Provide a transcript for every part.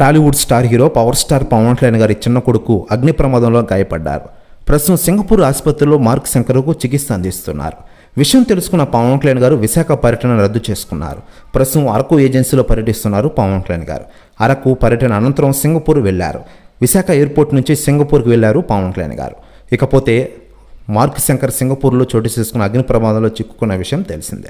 Tollywood star hero power star Pawan Kalyan గారి చిన్న కొడుకు అగ్ని ప్రమాదంలో గాయపడ్డారు. ప్రస్తుతం సింగపూర్ ఆసుపత్రిలో మార్క్ శంకర్కు చికిత్స అందిస్తున్నారు. విషయం తెలుసుకున్న పవన్ కళ్యాణ్ గారు విశాఖ పర్యటన రద్దు చేసుకున్నారు. ప్రస్తుతం అరకు ఏజెన్సీలో పర్యటిస్తున్నారు పవన్ కళ్యాణ్ గారు. అరకు పర్యటన అనంతరం సింగపూర్ వెళ్ళారు విశాఖ ఎయిర్పోర్ట్ నుంచి సింగపూర్కి వెళ్ళారు పవన్ కళ్యాణ్ గారు. ఇకపోతే మార్క్ శంకర్ సింగపూర్లో చోటు చేసుకున్న అగ్ని ప్రమాదంలో చిక్కుకున్న విషయం తెలిసిందే.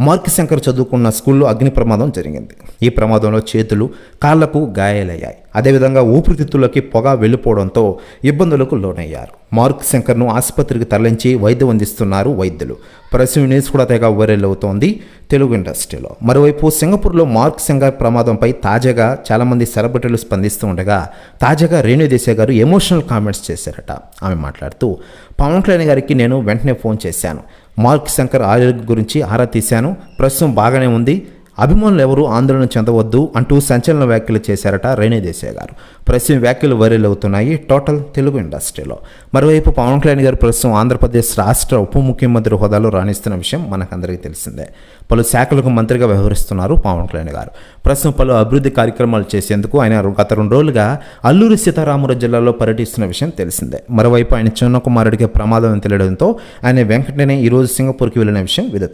మార్క్ శంకర్ చదువుకున్న స్కూల్లో అగ్ని ప్రమాదం జరిగింది. ఈ ప్రమాదంలో చేతులు కాళ్ళకు గాయాలయ్యాయి. అదేవిధంగా ఊపిరితిత్తుల్లోకి పొగ వెళ్ళిపోవడంతో ఇబ్బందులకు లోనయ్యారు. మార్క్ శంకర్ను ఆసుపత్రికి తరలించి వైద్యం అందిస్తున్నారు వైద్యులు. ప్రస్తుతం న్యూస్ కూడా తెగ వైరల్ అవుతోంది తెలుగు ఇండస్ట్రీలో. మరోవైపు సింగపూర్లో మార్క్ శంకర్ ప్రమాదంపై తాజాగా చాలామంది సెలబ్రిటీలు స్పందిస్తూ ఉండగా తాజాగా రేణు దేశాయ్ గారు ఎమోషనల్ కామెంట్స్ చేశారట. ఆమె మాట్లాడుతూ పవన్ కళ్యాణ్ గారికి నేను వెంటనే ఫోన్ చేశాను. మార్క్ శంకర్ ఆరోగ్యం గురించి ఆరా తీశాను. ప్రస్తుతం బాగానే ఉంది. అభిమానులు ఎవరు ఆందోళన చెందవద్దు అంటూ సంచలన వ్యాఖ్యలు చేశారట రేణు దేశాయ్ గారు. ప్రస్తుతం వ్యాఖ్యలు వైరల్ అవుతున్నాయి టోటల్ తెలుగు ఇండస్ట్రీలో. మరోవైపు పవన్ కళ్యాణ్ గారు ప్రస్తుతం ఆంధ్రప్రదేశ్ రాష్ట్ర ఉప ముఖ్యమంత్రి హోదాలో రాణిస్తున్న విషయం మనకందరికీ తెలిసిందే. పలు శాఖలకు మంత్రిగా వ్యవహరిస్తున్నారు పవన్ కళ్యాణ్ గారు. ప్రస్తుతం పలు అభివృద్ధి కార్యక్రమాలు చేసేందుకు ఆయన గత రెండు రోజులుగా అల్లూరి సీతారామరాజు జిల్లాలో పర్యటిస్తున్న విషయం తెలిసిందే. మరోవైపు ఆయన చిన్న కుమారుడికి ప్రమాదం తెలియడంతో ఆయన వెంకటనే ఈరోజు సింగపూర్కి వెళ్ళిన విషయం విదిత